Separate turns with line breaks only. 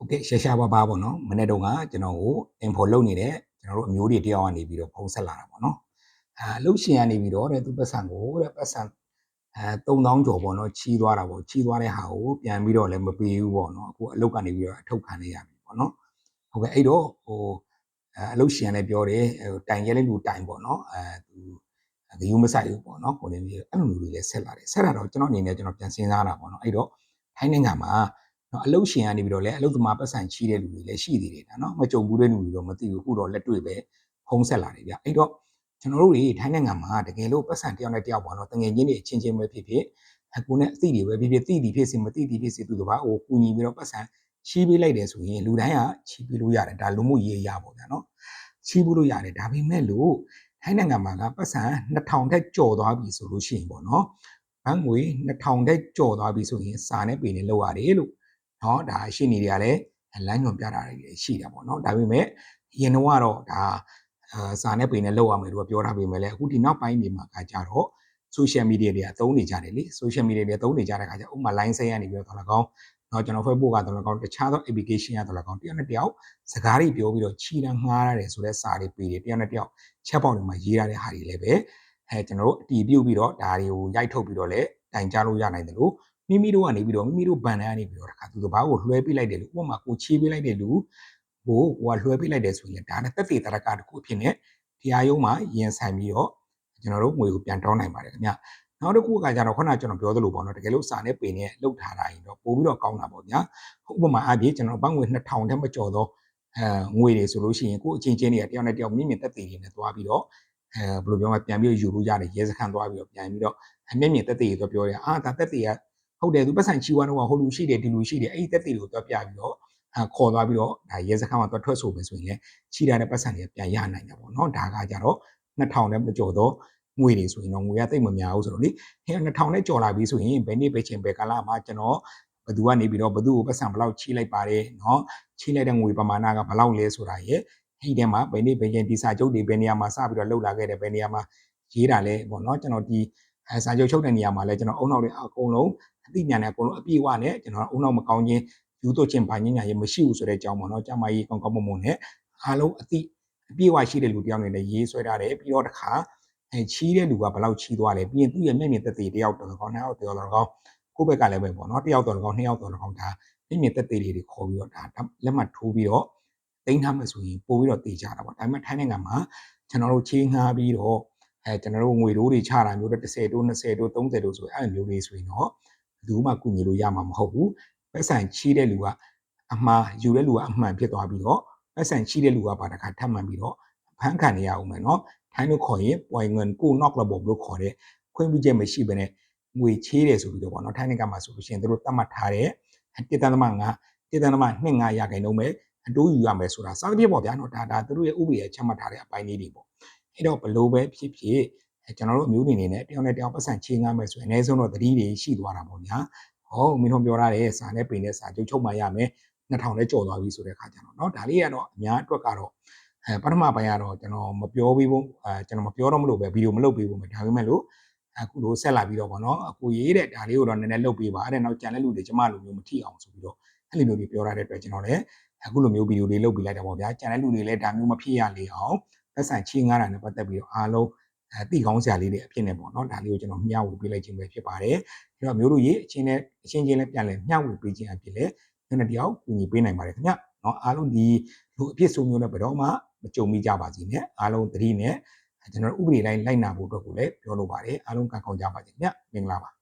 โอเคရှာရှာပါပါပေါ့နော်မနေ့တုန်းကကျွန်တော်ကို info လုပ်နေတဲ့ကျွန်တော်တို့အမျိုးတွေတယောက်ကနေပြီးတော့ဖုန်းဆက်လာတာပေါ့နော်အာအလုပ်ရှင်ကနေပြီးတော့တဲ့သူပတ်စံကိုတဲ့ပတ်စံအဲ3000ကျော်ပေါ့နော်ချီးသွားတာပေါ့ချီးသွားတဲ့ဟာကိုပြန်ပြီးတော့လည်းမပေးဘူးပေါ့နော်အခုအလုပ်ကနေပြီးတော့အထုတ်ခံနေရပြီပေါ့နော်ဟုတ်ကဲ့အဲ့တော့ဟိုအဲအလုပ်ရှင်ကလည်းပြောတယ်ဟိုတိုင်ရဲလေးလူတိုင်ပေါ့နော်အဲသူဂယူးမဆိုင်ဘူးပေါ့နော်ဟိုနေပြီးအဲ့လိုမျိုးတွေလည်းဆက်လာတယ်ဆက်လာတော့ကျွန်တော်အနေနဲ့ကျွန်တော်ပြန်စဉ်းစားတာပေါ့နော်အဲ့တော့ထိုင်းနိုင်ငံမှာ နော်အလုတ်ရှင်ကနေပြီးတော့လည်းအလုတ်သမားပတ်စံချီးတဲ့လူတွေလည်းရှိသေးတယ်ဒါနော်မကြုံဘူးတဲ့လူတွေတော့မသိဘူးအခုတော့လက်တွေ့ပဲဖုံးဆက်လာတယ်ဗျအဲ့တော့ကျွန်တော်တို့တွေထိုင်းနိုင်ငံမှာတကယ်လို့ပတ်စံတယောက်နဲ့တယောက်ပေါ့နော်တငယ်ချင်းတွေအချင်းချင်းပဲဖြစ်ဖြစ်အခုနဲ့အသိတွေပဲဖြစ်ဖြစ်သိသည်ဖြစ်စေမသိသည်ဖြစ်စေသူတို့ဘာဟိုကူညီပြီးတော့ပတ်စံချီးပေးလိုက်တယ်ဆိုရင်လူတိုင်းကချီးပေးလို့ရတယ်ဒါလူမှုရေးရပေါ့ဗျာနော်ချီးပေးလို့ရတယ်ဒါပေမဲ့လို့ထိုင်းနိုင်ငံမှာကပတ်စံ2000ထက်ကျော်သွားပြီဆိုလို့ရှိရင်ပေါ့နော်ဘတ်ငွေ2000ထက်ကျော်သွားပြီဆိုရင်စာနဲ့ပေနဲ့လောက်ရတယ်လို့ နော်ဒါရှေ့နေတွေကလည်းလမ်းညွှန်ပြတာတွေရှိတာပေါ့နော်ဒါပေမဲ့ရင်တော့ကတော့ဒါစာနဲ့ပေနဲ့လောက်ရမယ်လို့ပြောထားပေမဲ့လည်းအခုဒီနောက်ပိုင်းဒီမှာကကြတော့ social media တွေအသုံးနေကြတယ်လေ social media တွေအသုံးနေကြတဲ့အခါကျဥပမာ line ဆက်ရနေပြီးတော့လည်းကောင်းတော့ကျွန်တော် Facebook ကတော့လည်းကောင်းတခြားသော application ကတော့လည်းကောင်းတယောက်နဲ့တယောက်စကားတွေပြောပြီးတော့ချီတာငှားရတယ်ဆိုတဲ့စာတွေပေးတယ်တယောက်နဲ့တယောက်ချက်ပေါက်တွေမှာရေးရတဲ့ဟာတွေလည်းပဲအဲကျွန်တော်တို့အတီးပြုတ်ပြီးတော့ဒါတွေကိုရိုက်ထုတ်ပြီးတော့လည်းတိုင်ကြားလို့ရနိုင်တယ်လို့ မိမိတို့ကနေပြီးတော့မိမိတို့ဘန်တန်းကနေပြီးတော့တခါသူတို့ဘာကိုလွှဲပေးလိုက်တယ်လို့ဥပမာကိုချေးပေးလိုက်တယ်လို့ကိုဟိုကလွှဲပေးလိုက်တယ်ဆိုရင်ဒါနဲ့တက်သေးတရကတခုအဖြစ်နဲ့တရားရုံးမှာရင်ဆိုင်ပြီးတော့ကျွန်တော်တို့ငွေကိုပြန်တောင်းနိုင်ပါတယ်ခင်ဗျနောက်တစ်ခုကကြတော့ခုနကျွန်တော်ပြောသလိုပေါ့နော်တကယ်လို့စာနဲ့ပင်နဲ့လှုပ်ထားတာရင်တော့ပို့ပြီးတော့ကောင်းတာပေါ့ဗျာဥပမာအပြည့်ကျွန်တော်ဘတ်ငွေ2000တက်မကျော်တော့အဲငွေတွေဆိုလို့ရှိရင်ကိုအချင်းချင်းတွေကတယောက်နဲ့တယောက်မြင့်မြင့်တက်သေးတွေနဲ့သွားပြီးတော့အဲဘယ်လိုပြောမလဲပြန်ပြီးယူလို့ရတယ်ရဲစခန်းသွားပြီးတော့ပြန်ပြီးတော့အမြင့်မြင့်တက်သေးတွေတော့ပြောရအာဒါတက်သေးက ဟုတ်တယ်သူပတ်စံချီဝါတော့ဟိုလူရှိတယ်ဒီလူရှိတယ်အဲ့ဒီတက်တီကိုတော့ပြပြီးတော့ခေါ်သွားပြီးတော့ဒါရဲစခန်းမှာတော့ထွက်ဆိုပဲဆိုရင်လည်းချီတာတဲ့ပတ်စံတွေပြန်ရနိုင်တယ်ပေါ့နော်ဒါကကြတော့2000နဲ့မကျော်တော့ငွေတွေဆိုရင်တော့ငွေကတိတ်မများဘူးဆိုတော့လေအဲ2000နဲ့ကျော်လာပြီဆိုရင်ဘယ်နေ့ပဲချင်းပဲကာလမှာကျွန်တော်ဘသူကနေပြီးတော့ဘသူ့ကိုပတ်စံဘလောက်ချိလိုက်ပါတယ်နော်ချိလိုက်တဲ့ငွေပမာဏကဘလောက်လဲဆိုတာရဲ့အဲ့ဒီထဲမှာဘယ်နေ့ပဲချင်းဒီစာချုပ်တွေဘယ်နေရာမှာစပြီးတော့လှုပ်လာခဲ့တယ်ဘယ်နေရာမှာရေးတာလဲပေါ့နော်ကျွန်တော်ဒီစာချုပ်ချုပ်တဲ့နေရာမှာလဲကျွန်တော်အုံနောက်တွေအကုန်လုံး အသိဉာဏ်နဲ့အကုန်လုံးအပြည့်အဝနဲ့ကျွန်တော်အုံနောက်မကောင်းခြင်းယူသွချင်းဘာညညာရေးမရှိဘူးဆိုတဲ့အကြောင်းပေါ့နော်ကျမကြီးကောင်းကောင်းမွန်မွန်နဲ့အားလုံးအသိအပြည့်အဝရှိတဲ့လူတယောက်နေနဲ့ရေးဆွဲထားတယ်ပြီးတော့တခါအဲချီးတဲ့လူကဘလောက်ချီးသွားလဲပြီးရင်သူ့ရဲ့မျက်မြင်သက်သေတယောက်တော်ကောင်းနှစ်ယောက်တော်ကောင်းကိုယ့်ဘက်ကလည်းပဲပေါ့နော်တယောက်တော်ကောင်းနှစ်ယောက်တော်ကောင်းဒါမျက်မြင်သက်သေတွေခေါ်ပြီးတော့ဒါလက်မှတ်ထိုးပြီးတော့တိန်းထားမှဆိုရင်ပို့ပြီးတော့တေချတာပေါ့ဒါပေမဲ့ထိုင်းနိုင်ငံမှာကျွန်တော်တို့ချေးငှားပြီးတော့အဲကျွန်တော်တို့ငွေတိုးတွေချတာမျိုးတော့10တိုး20တိုး30တိုးဆိုအဲမျိုးတွေဆိုရင်တော့ သူမှကူညီလို့ရမှာမဟုတ်ဘူးပတ်စံချီးတဲ့လူကအမှားယူတဲ့လူကအမှန်ဖြစ်သွားပြီးတော့ပတ်စံချီးတဲ့လူကပါတခါထပ်မှန်ပြီးတော့ဖန်ခံရအောင်မယ်နော်ထိုင်းလို့ခေါ်ရင်ပွိုင်ငွန်ကိုနော့လဘဘလို့ခေါ်တဲ့ခွင့်ပြုချက်မရှိဘဲနဲ့ငွေချေးတယ်ဆိုပြီးတော့ပေါ့နော်ထိုင်းနိုင်ငံမှာဆိုလို့ရှိရင်တို့သတ်မှတ်ထားတဲ့တိတန်သမငါတိတန်သမ25ရာခိုင်နှုန်းပဲအတိုးယူရမယ်ဆိုတာစသဖြင့်ပေါ့ဗျာနော်ဒါဒါတို့ရဲ့ဥပဒေရဲ့ချမှတ်ထားတဲ့အပိုင်းလေးတွေပေါ့အဲ့တော့ဘလို့ပဲဖြစ်ဖြစ် ကျွန်တော်တို့အမျိုးအနေနဲ့တယောက်နဲ့တယောက်ပတ်စံချေးငားမယ်ဆိုရင်အနည်းဆုံးတော့သတိတွေရှိသွားတာပေါ့ဗျာဟောမင်းတို့ပြောရတဲ့စာနဲ့ပင်နဲ့စာချုပ်ချုပ်မှရမယ်2000နဲ့ကျော်သွားပြီဆိုတဲ့ခါကျတော့เนาะဒါလေးကတော့အများအတွက်ကတော့အဲပထမပိုင်းကတော့ကျွန်တော်မပြောပြီးဘူးအဲကျွန်တော်မပြောတော့မလို့ပဲဗီဒီယိုမလုပ်ပေးဘူးမယ်ဒါပေမဲ့လို့အခုလိုဆက်လာပြီးတော့ဗောနော်အခုရေးတဲ့ဒါလေးကိုတော့နည်းနည်းလုပ်ပေးပါတဲ့နောက်ကြံတဲ့လူတွေကျမလိုမျိုးမထိအောင်ဆိုပြီးတော့အဲ့လိုမျိုးတွေပြောရတဲ့အတွက်ကျွန်တော်လည်းအခုလိုမျိုးဗီဒီယိုလေးလုပ်ပေးလိုက်တာပေါ့ဗျာကြံတဲ့လူတွေလည်းဒါမျိုးမဖြစ်ရလေအောင်သက်ဆိုင်ချင်းငားတာနဲ့ပတ်သက်ပြီးတော့အားလုံး အဲတိကောင်းစရာလေးတွေအဖြစ်နဲ့ပေါ့နော်ဒါလေးကိုကျွန်တော်မျှဝေပေးလိုက်ခြင်းပဲဖြစ်ပါတယ်အဲ့တော့မျိုးတို့ရေအချင်းနဲ့အချင်းချင်းလည်းပြန်လဲမျှဝေပေးခြင်းအဖြစ်လဲညနေတယောက်ကူညီပေးနိုင်ပါတယ်ခင်ဗျနော်အားလုံးဒီလူအဖြစ်ဆိုးမျိုးနဲ့ဘယ်တော့မှမကြုံမိကြပါစေနဲ့အားလုံးသတိနဲ့ကျွန်တော်ဥပဒေတိုင်းလိုက်နာဖို့အတွက်ကိုလည်းပြောလိုပါတယ်အားလုံးကံကောင်းကြပါစေခင်ဗျမင်္ဂလာပါ